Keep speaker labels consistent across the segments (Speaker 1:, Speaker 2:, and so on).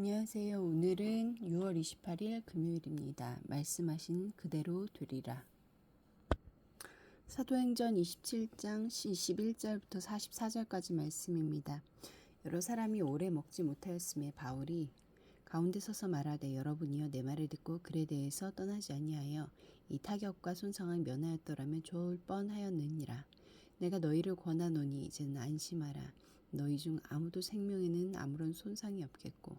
Speaker 1: 안녕하세요. 오늘은 6월 28일 금요일입니다. 말씀하신 그대로 되리라. 사도행전 27장 21절부터 44절까지 말씀입니다. 여러 사람이 오래 먹지 못하였음에 바울이 가운데 서서 말하되 여러분이여 내 말을 듣고 글에 대해서 떠나지 아니하여 이 타격과 손상을 면하였더라면 좋을 뻔하였느니라. 내가 너희를 권하노니 이제는 안심하라. 너희 중 아무도 생명에는 아무런 손상이 없겠고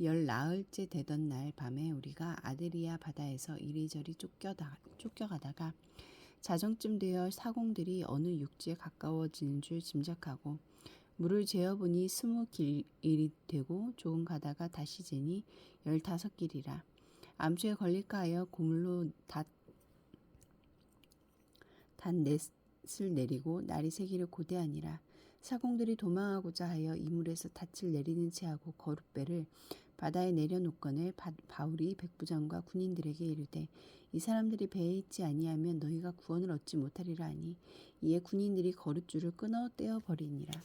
Speaker 1: 열 나흘째 되던 날 밤에 우리가 아드리아 바다에서 이리저리 쫓겨다, 쫓겨가다가 자정쯤 되어 사공들이 어느 육지에 가까워지는 줄 짐작하고 물을 재어보니 스무 길이 되고 조금 가다가 다시 재니 열다섯 길이라 암초에 걸릴까 하여 고물로 닷, 닷넷을 내리고 날이 새기를 고대하니라. 사공들이 도망하고자 하여 이물에서 닻을 내리는 채 하고 거룻배를 바다에 내려놓거늘 바, 바울이 백부장과 군인들에게 이르되 이 사람들이 배에 있지 아니하면 너희가 구원을 얻지 못하리라 하니 이에 군인들이 거룻줄을 끊어 떼어 버리니라.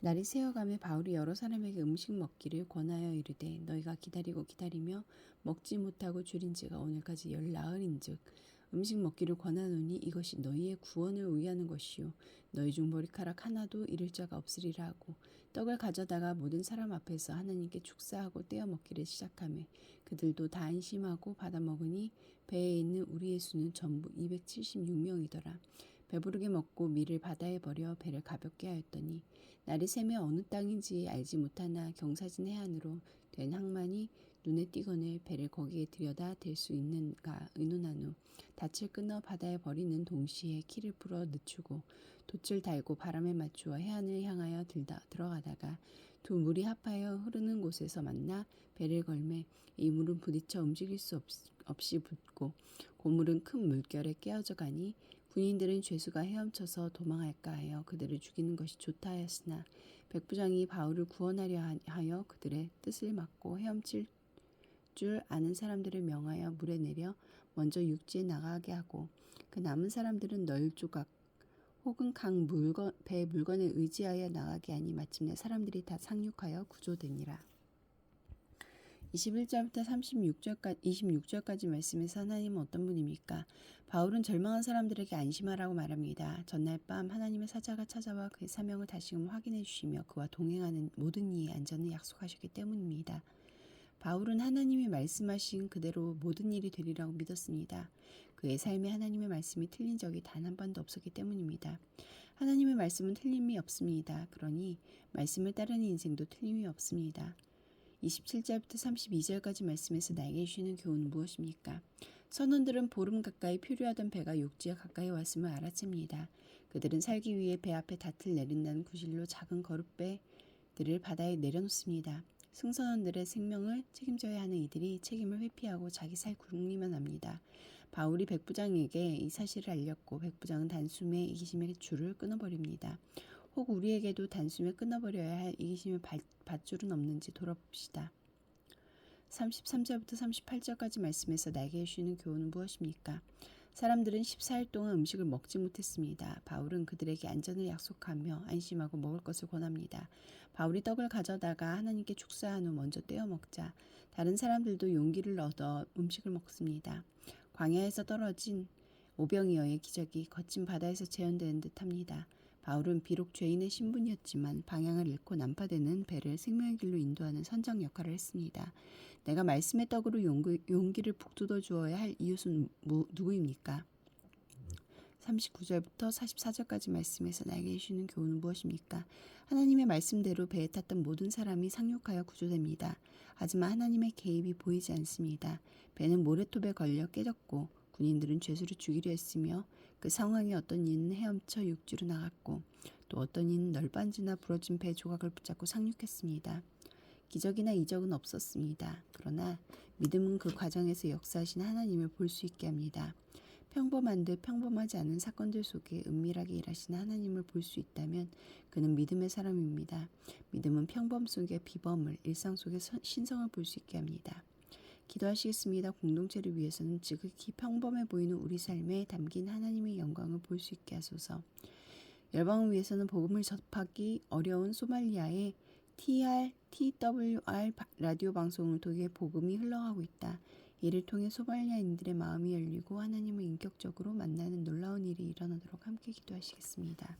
Speaker 1: 날이 새어가며 바울이 여러 사람에게 음식 먹기를 권하여 이르되 너희가 기다리고 기다리며 먹지 못하고 줄인 지가 오늘까지 열 나흘인즉 음식 먹기를 권하노니 이것이 너희의 구원을 위하는 것이요. 너희 중 머리카락 하나도 잃을 자가 없으리라 하고 떡을 가져다가 모든 사람 앞에서 하나님께 축사하고 떼어 먹기를 시작하며 그들도 다 안심하고 받아 먹으니 배에 있는 우리의 수는 전부 276명이더라. 배부르게 먹고 밀을 바다에 버려 배를 가볍게 하였더니 날이 새며 어느 땅인지 알지 못하나 경사진 해안으로 된 항만이 눈에 띄거늘 배를 거기에 들여다 댈 수 있는가 의논한 후 닻을 끊어 바다에 버리는 동시에 키를 풀어 늦추고 돛을 달고 바람에 맞추어 해안을 향하여 들다 들어가다가 두 물이 합하여 흐르는 곳에서 만나 배를 걸매 이 물은 부딪혀 움직일 수 없, 없이 붙고 고물은 큰 물결에 깨어져 가니 군인들은 죄수가 헤엄쳐서 도망할까 하여 그들을 죽이는 것이 좋다 하였으나 백부장이 바울을 구원하려 하여 그들의 뜻을 막고 헤엄칠 줄 아는 사람들을 명하여 물에 내려 먼저 육지에 나가게 하고 그 남은 사람들은 널 조각 혹은 강 물건 배 물건에 의지하여 나가게 하니 마침내 사람들이 다 상륙하여 구조되니라. 21절부터 36절까지 26절까지 말씀에서 하나님은 어떤 분입니까? 바울은 절망한 사람들에게 안심하라고 말합니다. 전날 밤 하나님의 사자가 찾아와 그의 사명을 다시금 확인해 주시며 그와 동행하는 모든 이의 안전을 약속하셨기 때문입니다. 바울은 하나님이 말씀하신 그대로 모든 일이 되리라고 믿었습니다. 그의 삶에 하나님의 말씀이 틀린 적이 단 한 번도 없었기 때문입니다. 하나님의 말씀은 틀림이 없습니다. 그러니 말씀을 따르는 인생도 틀림이 없습니다. 27절부터 32절까지 말씀에서 나에게 주시는 교훈은 무엇입니까? 선원들은 보름 가까이 표류하던 배가 육지에 가까이 왔음을 알아챕니다. 그들은 살기 위해 배 앞에 닷을 내린다는 구실로 작은 거룻배들을 바다에 내려놓습니다. 승선원들의 생명을 책임져야 하는 이들이 책임을 회피하고 자기 살 굶기만 합니다. 바울이 백부장에게 이 사실을 알렸고 백부장은 단숨에 이기심의 줄을 끊어버립니다. 혹 우리에게도 단숨에 끊어버려야 할 이기심의 밧줄은 없는지 돌아봅시다. 33절부터 38절까지 말씀에서 나에게 주시는 교훈은 무엇입니까? 사람들은 14일 동안 음식을 먹지 못했습니다. 바울은 그들에게 안전을 약속하며 안심하고 먹을 것을 권합니다. 바울이 떡을 가져다가 하나님께 축사한 후 먼저 떼어 먹자 다른 사람들도 용기를 얻어 음식을 먹습니다. 광야에서 떨어진 오병이어의 기적이 거친 바다에서 재현되는 듯합니다. 바울은 비록 죄인의 신분이었지만 방향을 잃고 난파되는 배를 생명의 길로 인도하는 선장 역할을 했습니다. 내가 말씀의 떡으로 용기, 용기 를 북돋워 주어야 할 이웃은 무, 누구입니까? 39절부터 44절까지 말씀에서 나에게 주시는 교훈은 무엇입니까? 하나님의 말씀대로 배에 탔던 모든 사람이 상륙하여 구조됩니다. 하지만 하나님의 개입이 보이지 않습니다. 배는 모래톱에 걸려 깨졌고 군인들은 죄수를 죽이려 했으며 그 상황에 어떤 이는 헤엄쳐 육지로 나갔고 또 어떤 이는 널빤지나 부러진 배 조각을 붙잡고 상륙했습니다. 기적이나 이적은 없었습니다. 그러나 믿음은 그 과정에서 역사하신 하나님을 볼 수 있게 합니다. 평범한 듯 평범하지 않은 사건들 속에 은밀하게 일하시는 하나님을 볼 수 있다면 그는 믿음의 사람입니다. 믿음은 평범 속의 비범을 일상 속의 선- 신성을 볼 수 있게 합니다. 기도하시겠습니다. 공동체를 위해서는 지극히 평범해 보이는 우리 삶에 담긴 하나님의 영광을 볼 수 있게 하소서. 열방을 위해서는 복음을 접하기 어려운 소말리아에 TR, TWR 바- 라디오 방송을 통해 복음이 흘러가고 있다. 이를 통해 소말리아인들의 마음이 열리고 하나님을 인격적으로 만나는 놀라운 일이 일어나도록 함께 기도하시겠습니다.